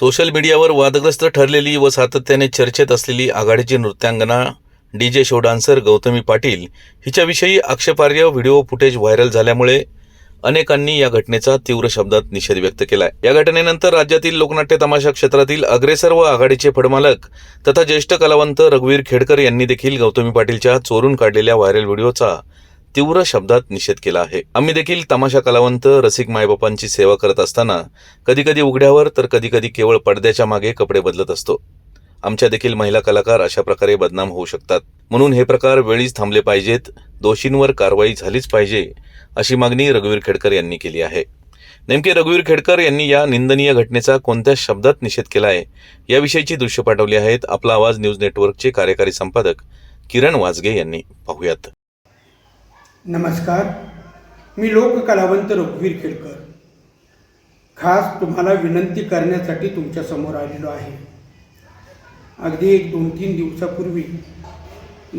Social मीडियावर वादग्रस्त ठरलेली व सातत्याने चर्चेत असलेली आघाडीची नृत्यांगना D J show dancer Gautami Patil हिच्याविषयी आक्षेपार्ह व्हिडिओ फुटेज व्हायरल झाल्यामुळे अनेकांनी या घटनेचा तीव्र शब्दात निषेध व्यक्त केलाय. या घटनेनंतर राज्यातील लोकनाट्य तमाशा क्षेत्रातील अग्रेसर व आघाडीचे फडमालक तथा ज्येष्ठ कलावंत रघुवीर खेडकर यांनी देखील गौतमी पाटीलच्या चोरून काढलेल्या व्हायरल व्हिडिओचा तीव्र शब्दात निषेध केला आहे. आम्ही देखील तमाशा कलावंत रसिक मायबापांची सेवा करत असताना कधी कधी उघड्यावर तर कधी कधी केवळ पडद्याच्या मागे कपडे बदलत असतो. आमच्या देखील महिला कलाकार अशा प्रकारे बदनाम होऊ शकतात. म्हणून हे प्रकार वेळीच थांबले पाहिजेत. दोषींवर कारवाई झालीच पाहिजे अशी मागणी रघुवीर खेडकर यांनी केली आहे. नेमके रघुवीर खेडकर यांनी या निंदनीय घटनेचा कोणत्या शब्दात निषेध केला आहे याविषयीची दृश्य पाठवली आहेत आपला आवाज न्यूज नेटवर्कचे कार्यकारी संपादक किरण वाजगे यांनी. पाहूयात. नमस्कार. मी लोककलावंत रघुवीर खेडकर. खास तुम्हाला विनंती करण्यासाठी तुमच्यासमोर आलेलो आहे. अगदी एक दोन तीन दिवसापूर्वी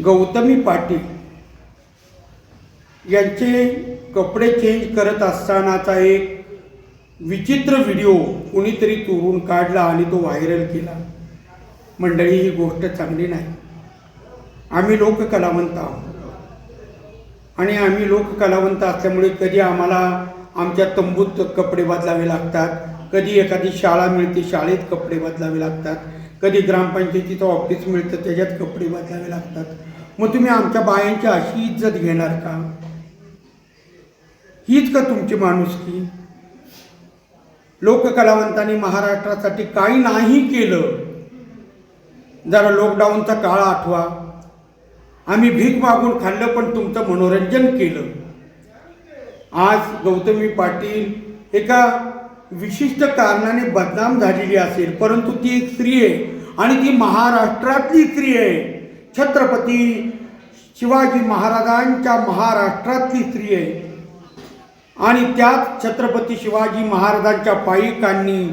गौतमी पाटील यांचे कपडे चेंज करत असतानाचा एक विचित्र व्हिडिओ कुणीतरी चोरून काढला आणि तो व्हायरल केला. मंडळी ही गोष्ट चांगली नाही. आम्ही लोककलावंत आहोत. आणि आम्ही लोक कलावंत असल्यामुळे कधी आम्हाला आमच्या तंबूत कपडे बदलावे लागतात कधी एखादी शाळा मिळते शाळेत कपडे बदलावे लागतात कधी ग्रामपंचायतीचं ऑफिस मिळतं त्याच्यात कपडे बदलावे लागतात. मग तुम्ही आमच्या बायांची अशी इज्जत घेणार का? हीच का तुमची माणुसकी? लोककलावंतांनी महाराष्ट्रासाठी काही नाही केलं. जरा लॉकडाऊनचा काळ आठवा. आम्ही भीक मागून खाल्लं पण तुमचं मनोरंजन केलं. आज गौतमी पाटील एका विशिष्ट कारणाने बदनाम झालेली असेल परंतु ती एक स्त्री आहे आणि ती महाराष्ट्रातली स्त्री आहे. छत्रपती शिवाजी महाराजांच्या महाराष्ट्रातली स्त्री आहे. आणि त्याच छत्रपती शिवाजी महाराजांच्या पायिकांनी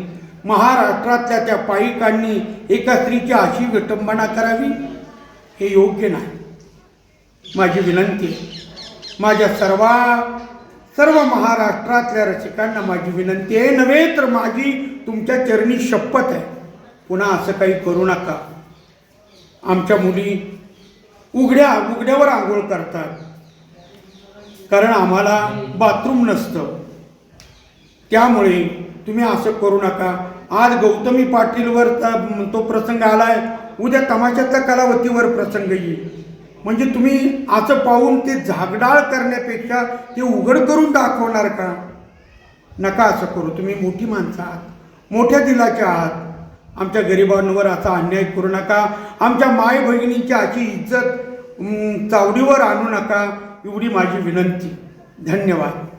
महाराष्ट्रातल्या त्या पायिकांनी एका स्त्रीची अशी विटंबना करावी? हे योग्य नाही. माझी विनंती आहे. माझ्या सर्वा सर्व महाराष्ट्रातल्या रसिकांना माझी विनंती आहे. नव्हे तर माझी तुमच्या चरणी शपथ आहे. पुन्हा असं काही करू नका. आमच्या मुली उघड्या उघड्यावर आंघोळ करतात. कारण आम्हाला बाथरूम नसतं. त्यामुळे तुम्ही असं करू नका. आज गौतमी पाटीलवर तो प्रसंग आलाय. उद्या तमाशातल्या कलावतीवर प्रसंग येईल. म्हणजे तुम्ही असं पाहून ते झागडाळ करण्यापेक्षा ते उघड करून दाखवणार का? नका असं करू. तुम्ही मोठी माणसं आहात. मोठ्या दिलाच्या आहात. आमच्या गरिबांवर असा अन्याय करू नका. आमच्या माय बहिणीची अशी इज्जत चावडीवर आणू नका एवढी माझी विनंती. धन्यवाद.